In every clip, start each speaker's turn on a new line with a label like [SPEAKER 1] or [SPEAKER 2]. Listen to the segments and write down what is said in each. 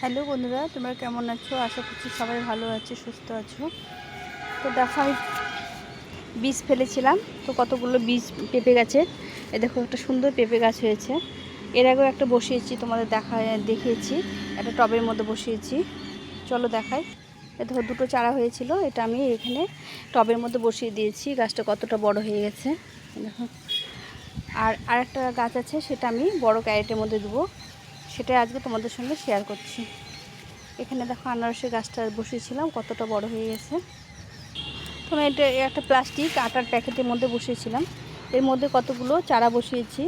[SPEAKER 1] Hello বন্ধুরা, তোমরা কেমন আছো? আশা করছি সবাই ভালো আছে, সুস্থ আছো। তো দেখো, আমি বীজ ফেলেছিলাম, তো কতগুলো বীজ পেঁপে গাছের এ দেখো, একটা সুন্দর পেঁপে গাছ হয়েছে। এর আগেও একটা বসিয়েছি, তোমাদের দেখা, দেখিয়েছি। একটা টবের মধ্যে বসিয়েছি। চলো দেখাই। এ দেখো, দুটো চারা হয়েছিল, এটা আমি এখানে টবের মধ্যে বসিয়ে দিয়েছি। গাছটা কতটা বড় হয়ে গেছে দেখো। আর আরেকটা গাছ আছে, সেটা আমি বড় ক্যারেটের মধ্যে দেবো। সেটাই আজকে তোমাদের সঙ্গে শেয়ার করছি। এখানে দেখো আনারসের গাছটা বসিয়েছিলাম, কতটা বড় হয়ে গেছে। তো আমি এটা একটা প্লাস্টিক আটার প্যাকেটের মধ্যে বসিয়েছিলাম। এর মধ্যে কতগুলো চারা বসিয়েছি,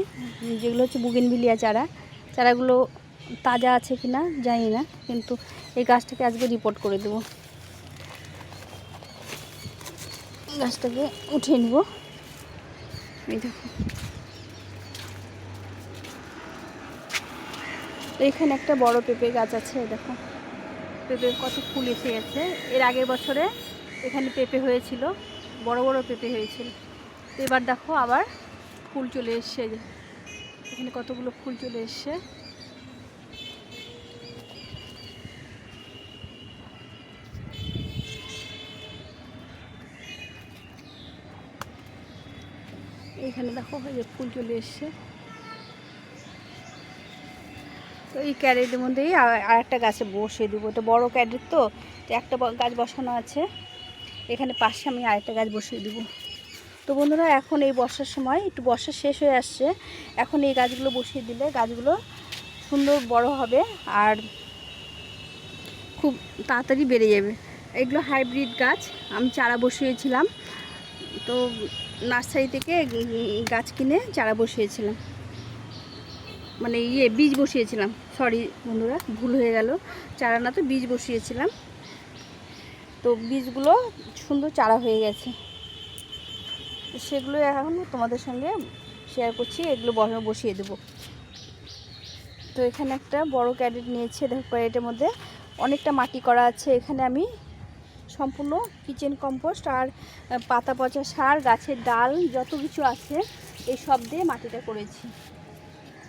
[SPEAKER 1] যেগুলো হচ্ছে বুগেনভিলিয়া চারা। চারাগুলো তাজা আছে কি না জানি না, কিন্তু এই গাছটাকে আজকে রিপোর্ট করে দেবো। গাছটাকে উঠিয়ে নিব। এই দেখো। এখানে একটা বড় পেঁপে গাছ আছে দেখো। পেঁপে কত ফুল এসে গেছে। এর আগের বছরে এখানে পেঁপে হয়েছিল, বড় বড় পেঁপে হয়েছিল। এবার দেখো আবার ফুল চলে এসছে এখানে কতগুলো ফুল চলে এসছে। এখানে দেখো যে ফুল চলে এসছে তো এই ক্যারেটের মধ্যেই আর- আর একটা গাছে বসিয়ে দেবো। তো বড় ক্যারেট তো তো একটা গাছ বসানো আছে। এখানে পাশে আমি আরেকটা গাছ বসিয়ে দেবো। তো বন্ধুরা, এখন এই বর্ষার সময় একটু বর্ষা শেষ হয়ে আসছে। এখন এই গাছগুলো বসিয়ে দিলে গাছগুলো সুন্দর বড় হবে আর খুব তাড়াতাড়ি বেড়ে যাবে। এগুলো হাইব্রিড গাছ, আমি চারা বসিয়েছিলাম। তো নার্সারি থেকে গাছ কিনে চারা বসিয়েছিলাম। মানে ইয়ে বীজ বসিয়েছিলাম। সরি বন্ধুরা, ভুল হয়ে গেল। চারা না তো বীজ বসিয়েছিলাম। তো বীজগুলো সুন্দর চারা হয়ে গেছে। সেগুলো এখন তোমাদের সঙ্গে শেয়ার করছি, এগুলো বসানো বসিয়ে দেবো। তো এখানে একটা বড় ক্যারেট নিয়েছে, দেখো ক্যারেটের মধ্যে অনেকটা মাটি করা আছে। এখানে আমি সম্পূর্ণ কিচেন কম্পোস্ট আর পাতা পচা সার, গাছের ডাল, যত কিছু আছে, এই সব দিয়ে মাটিটা করেছি।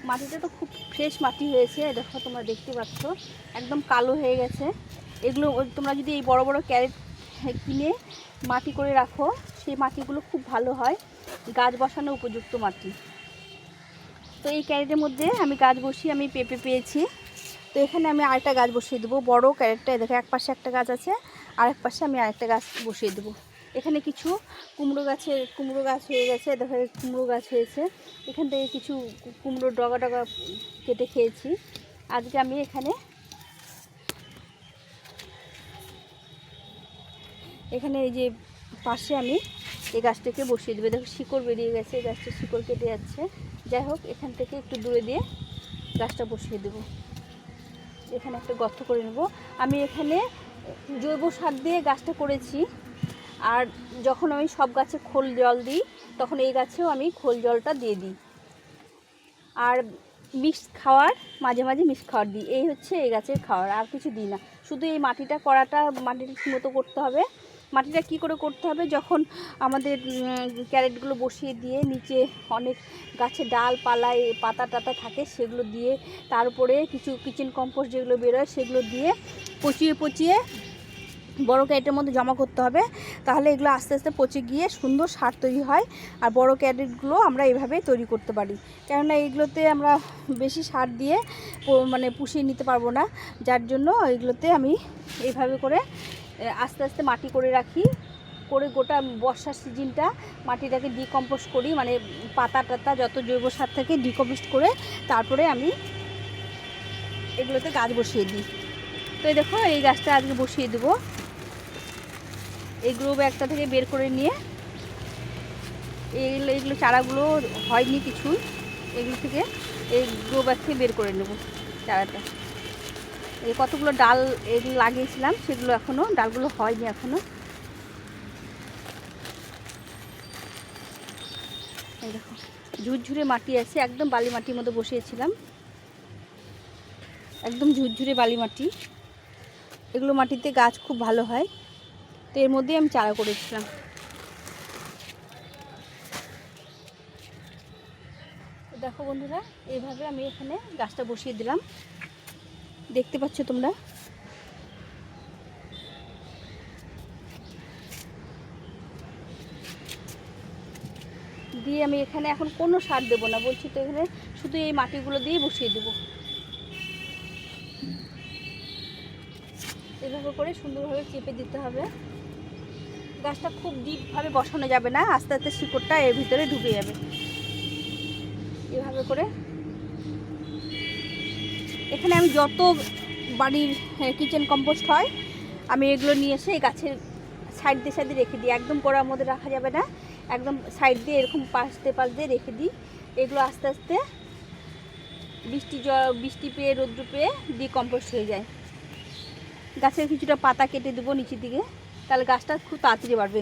[SPEAKER 1] মাটিটা তো খুব ফ্রেশ মাটি হয়েছে দেখো তোমরা দেখতে পাচ্ছ, একদম কালো হয়ে গেছে। এগুলো তোমরা যদি এই বড় বড় ক্যারেট কিনে মাটি করে রাখো, সেই মাটিগুলো খুব ভালো হয়। গাছ বসানো উপযুক্ত মাটি। তো এই ক্যারেটের মধ্যে আমি গাছ বসিয়ে আমি পেঁপে পেয়েছি। তো এখানে আমি আরেকটা গাছ বসিয়ে দেবো, বড় ক্যারেটটা দেখো এক পাশে একটা গাছ আছে আর এক পাশে আমি আরেকটা গাছ বসিয়ে দেবো। এখানে কিছু কুমড়ো গাছে, কুমড়ো গাছ হয়ে গেছে, দেখো কুমড়ো গাছ হয়েছে। এখান থেকে কিছু কুমড়ো ডগা ডগা কেটে খেয়েছি। আজকে আমি এখানে এখানে এই যে পাশে আমি এই গাছটাকে বসিয়ে দেবো। দেখো, শিকড় বেরিয়ে গেছে, এই গাছটা শিকড় কেটে যাচ্ছে। যাই হোক, এখান থেকে একটু দূরে দিয়ে গাছটা বসিয়ে দেবো। এখানে একটা গর্ত করে নেব। আমি এখানে জৈব সার দিয়ে গাছটা করেছি। আর যখন আমি সব গাছে খোল জল দিই, তখন এই গাছেও আমি খোল জলটা দিয়ে দিই। আর মিক্স খাওয়ার, মাঝে মাঝে মিক্স খাওয়ার দিই। এই হচ্ছে এই গাছের খাওয়ার, আর কিছু দিই না। শুধু এই মাটিটা করাটা মাটিটা মতো করতে হবে। মাটিটা কি করে করতে হবে? যখন আমাদের ক্যারেটগুলো বসিয়ে দিয়ে নিচে অনেক গাছে ডাল পালা এ পাতা টাতা থাকে, সেগুলো দিয়ে তার উপরে কিছু কিচেন কম্পোস্ট যেগুলো বেরোয়, সেগুলো দিয়ে পচিয়ে পচিয়ে বড় ক্যারেটের মধ্যে জমা করতে হবে। তাহলে এগুলো আস্তে আস্তে পচে গিয়ে সুন্দর সার তৈরি হয় আর বড় ক্যারেটগুলো আমরা এইভাবে তৈরি করতে পারি। কেননা এইগুলোতে আমরা বেশি সার দিয়ে মানে পুষিয়ে নিতে পারব না। যার জন্য এইগুলোতে আমি এইভাবে করে আস্তে আস্তে মাটি করে রাখি। করে গোটা বর্ষার সিজনটা মাটিটাকে ডিকম্পোস্ট করি মানে পাতা টাতা যত জৈব সার থাকে ডিকম্পোস্ট করে তারপরে আমি এগুলোতে গাছ বসিয়ে দিই। তো দেখো এই গাছটা আজকে বসিয়ে দেবো। এই গ্রো ব্যাগটা থেকে বের করে নিয়ে এইগুলো এইগুলো চারাগুলো হয়নি কিছুই এগুলো থেকে এই গ্রো ব্যাগ থেকে বের করে নেব চারাটা। এই কতগুলো ডাল এগুলো লাগিয়েছিলাম, সেগুলো এখনও ডালগুলো হয়নি এখনও এই দেখো, ঝুরঝুরে মাটি আছে, একদম বালি মাটির মধ্যে বসিয়েছিলাম। একদম ঝুরঝুরে বালি মাটি। এগুলো মাটিতে গাছ খুব ভালো হয়। তো এর মধ্যেই আমি চারা করেছিলাম। দেখো বন্ধুরা, এইভাবে আমি এখানে গাছটা বসিয়ে দিলাম। দেখতে পাচ্ছ তোমরা? দিয়ে আমি এখানে এখন কোনো সার দেবো না, বলছি তো এখানে শুধু এই মাটিগুলো দিয়ে বসিয়ে দেবো। এভাবে করে সুন্দরভাবে চেপে দিতে হবে। গাছটা খুব ডিপভাবে বসানো যাবে না, আস্তে আস্তে শিকড়টা এর ভিতরে ঢুকে যাবে। এভাবে করে। এখানে আমি যত বাড়ির কিচেন কম্পোস্ট হয়, আমি এগুলো নিয়ে এসে গাছের সাইড দিয়ে সাইডে রেখে দিই। একদম গোড়ার মধ্যে রাখা যাবে না, একদম সাইড দিয়ে এরকম পাশ দিয়ে পাশ দিয়ে রেখে দিই। এগুলো আস্তে আস্তে বৃষ্টি জল বৃষ্টি পেয়ে, রৌদ্র পেয়ে ডিকম্পোস্ট হয়ে যায়। গাছের কিছুটা পাতা কেটে দেবো নিচের দিকে। তাহলে গাছটা খুব তাড়াতাড়ি বাড়বে।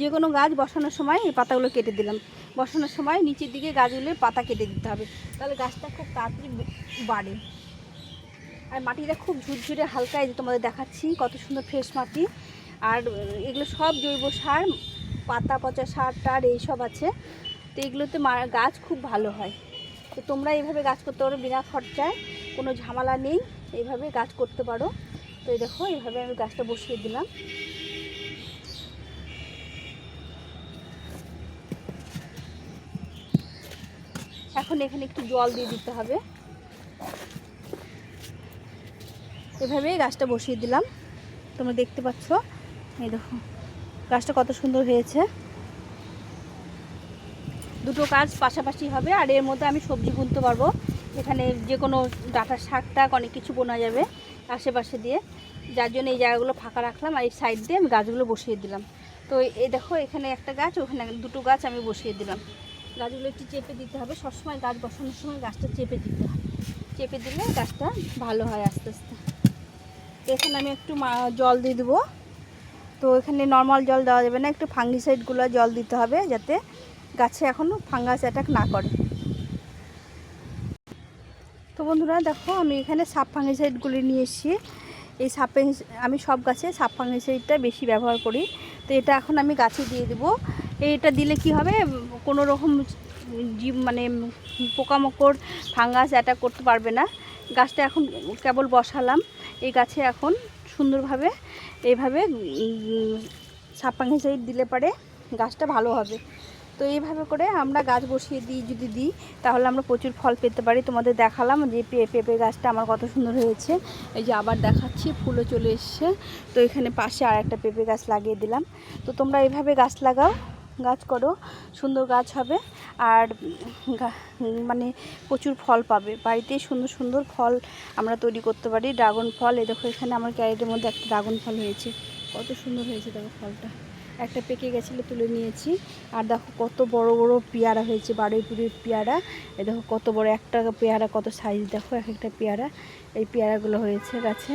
[SPEAKER 1] যে কোনো গাছ বসানোর সময় এই পাতাগুলো কেটে দিলাম। বসানোর সময় নিচের দিকে গাছগুলোর পাতা কেটে দিতে হবে। তাহলে গাছটা খুব তাড়াতাড়ি বাড়ে। আর মাটিটা খুব ঝুরঝুরে হালকা এই যে তোমাদের দেখাচ্ছি, কত সুন্দর ফ্রেশ মাটি। আর এগুলো সব জৈব সার, পাতা, পচা সার, টার এইসব আছে। তো এগুলোতে গাছ খুব ভালো হয়। তো তোমরা এইভাবে গাছ করতে পারো বিনা খরচায়, কোনো ঝামেলা নেই। এইভাবে গাছ করতে পারো। তো এই দেখো এইভাবে আমি গাছটা বসিয়ে দিলাম। এখন এখানে একটু জল দিয়ে দিতে হবে। এভাবে গাছটা বসিয়ে দিলাম। তোমরা দেখতে পাচ্ছ, এই দেখো, গাছটা কত সুন্দর হয়েছে। দুটো কাজ পাশাপাশি হবে, আর এর মধ্যে আমি সবজি বুনতে পারব। এখানে যে কোনো ডাটার শাক টাক, অনেক কিছু বোনা যাবে। আশেপাশে দিয়ে। যার জন্য এই জায়গাগুলো ফাঁকা রাখলাম আর এই সাইড দিয়ে আমি গাছগুলো বসিয়ে দিলাম। তো এই দেখো, এখানে একটা গাছ, ওখানে দুটো গাছ আমি বসিয়ে দিলাম। গাছগুলো একটু চেপে দিতে হবে। সবসময় গাছ বসানোর সময় গাছটা চেপে দিতে হবে চেপে দিলে গাছটা ভালো হয় আস্তে আস্তে। এখানে আমি একটু জল দিয়ে দেবো। তো এখানে নর্মাল জল দেওয়া যাবে না। একটু ফাঙ্গিসাইডগুলো জল দিতে হবে যাতে গাছে এখনও ফাঙ্গাস অ্যাটাক না করে। বন্ধুরা, দেখো আমি এখানে সাপ ফাঙ্গিসাইডগুলি নিয়ে এসেছি। এই সাপ আমি সব গাছে সাপ ফাঙ্গিসাইডটা বেশি ব্যবহার করি। তো এটা এখন আমি গাছে দিয়ে দেবো। এইটা দিলে কি হবে? কোনো রকম জীব মানে পোকামাকড়, ফাঙ্গাস অ্যাটাক করতে পারবে না। গাছটা এখন কেবল বসালাম। এই গাছে এখন সুন্দরভাবে এইভাবে সাপ ফাঙ্গিসাইড দিলে পারে গাছটা ভালো হবে। তো এইভাবে করে আমরা গাছ বসিয়ে দিই, যদি দিই, তাহলে আমরা প্রচুর ফল পেতে পারি। তোমাদের দেখালাম যে পেঁপে গাছটা আমার কত সুন্দর হয়েছে। এই যে আবার দেখাচ্ছি, ফুলও চলে এসছে। তো এখানে পাশে আর একটা পেঁপে গাছ লাগিয়ে দিলাম। তো তোমরা এইভাবে গাছ লাগাও, গাছ করো, সুন্দর গাছ হবে। আর মানে প্রচুর ফল পাবে। বাড়িতে সুন্দর সুন্দর ফল আমরা তৈরি করতে পারি। ড্রাগন ফল, এই দেখো এখানে আমার ক্যারেটের মধ্যে একটা ড্রাগন ফল হয়েছে। কত সুন্দর হয়েছে দেখো ফলটা। একটা পেকে গেছিল, তুলে নিয়েছি। আর দেখো কত বড় বড় পেয়ারা হয়েছে, বারুইপুরের পেয়ারা। এ দেখো কত বড়, একটা পেয়ারা কত সাইজ দেখো এক একটা পেয়ারা। এই পেয়ারাগুলো হয়েছে গাছে।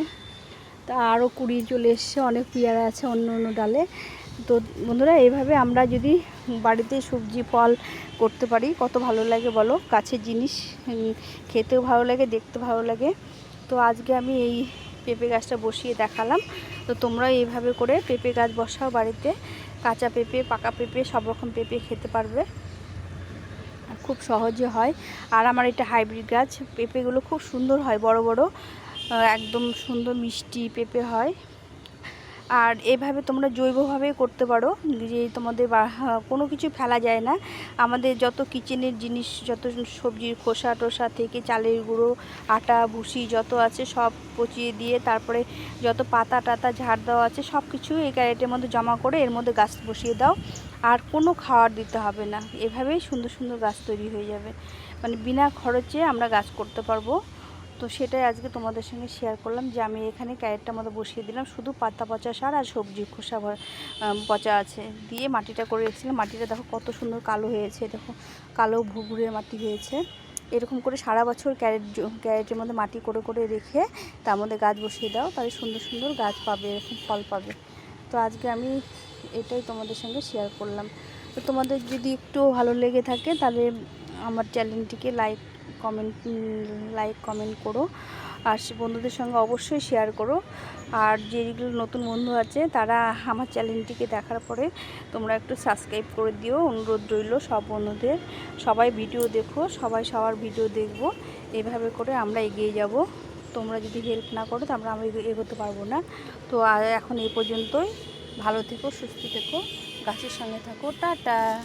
[SPEAKER 1] তা আরও কুড়ি চলে এসছে, অনেক পেয়ারা আছে অন্য অন্য ডালে। তো বন্ধুরা, এইভাবে আমরা যদি বাড়িতে সবজি, ফল করতে পারি, কত ভালো লাগে বলো? গাছের জিনিস খেতেও ভালো লাগে দেখতে ভালো লাগে। তো আজকে আমি এই পেঁপে গাছটা বসিয়ে দেখালাম। তো তোমরা এইভাবে করে পেঁপে গাছ বসাও বাড়িতে। কাঁচা পেঁপে, পাকা পেঁপে, সব রকম পেঁপে খেতে পারবে। খুব সহজে হয়। আর আমার এটা হাইব্রিড গাছ। পেঁপেগুলো খুব সুন্দর হয়, বড় বড়। একদম সুন্দর মিষ্টি পেঁপে হয়। আর এভাবে তোমরা জৈবভাবে করতে পারো, যে তোমাদের কোনো কিছু ফেলা যায় না। আমাদের যত কিচেনের জিনিস, যত সবজির খোসা টোসা থেকে চালের গুঁড়ো, আটা, ভুসি যত আছে সব পচিয়ে দিয়ে তারপরে যত পাতা টাতা, ঝাড় দেওয়া আছে সব কিছু এই ক্যারেটের মধ্যে জমা করে এর মধ্যে গাছ বসিয়ে দাও। আর কোনো খাওয়ার দিতে হবে না। এভাবেই সুন্দর সুন্দর গাছ তৈরি হয়ে যাবে। মানে বিনা খরচে আমরা গাছ করতে পারব। তো সেটাই আজকে তোমাদের সঙ্গে শেয়ার করলাম যে আমি এখানে ক্যারেটটার মতো বসিয়ে দিলাম। শুধু পাতা পচা সার আর সবজি, খোসা পচা আছে। দিয়ে মাটিটা করে রেখেছিলাম। মাটিটা দেখো কত সুন্দর কালো হয়েছে। দেখো কালো ভুগুড়ে মাটি হয়েছে। এরকম করে সারা বছর ক্যারেট ক্যারেটের মধ্যে মাটি করে করে রেখে তার মধ্যে গাছ বসিয়ে দাও। তাহলে সুন্দর সুন্দর গাছ পাবে, এরকম ফল পাবে। তো আজকে আমি এটাই তোমাদের সঙ্গে শেয়ার করলাম। তো তোমাদের যদি একটু ভালো লেগে থাকে তাহলে আমার চ্যানেলটিকে লাইক কমেন্ট লাইক কমেন্ট করো। আর বন্ধুদের সঙ্গে অবশ্যই শেয়ার করো। আর যেগুলো নতুন বন্ধু আছে, তারা আমার চ্যানেলটিকে দেখার পরে তোমরা একটু সাবস্ক্রাইব করে দিও। অনুরোধ রইল সব বন্ধুদের। সবাই ভিডিও দেখো, সবাই সবার ভিডিও দেখব। এভাবে করে আমরা এগিয়ে যাব। তোমরা যদি হেল্প না করো তারপরে আমরা এগো- এগোতে পারব না। তো এখন এই পর্যন্তই। ভালো থেকো, সুস্থ থেকো। গাছের সঙ্গে থাকো। টাটা!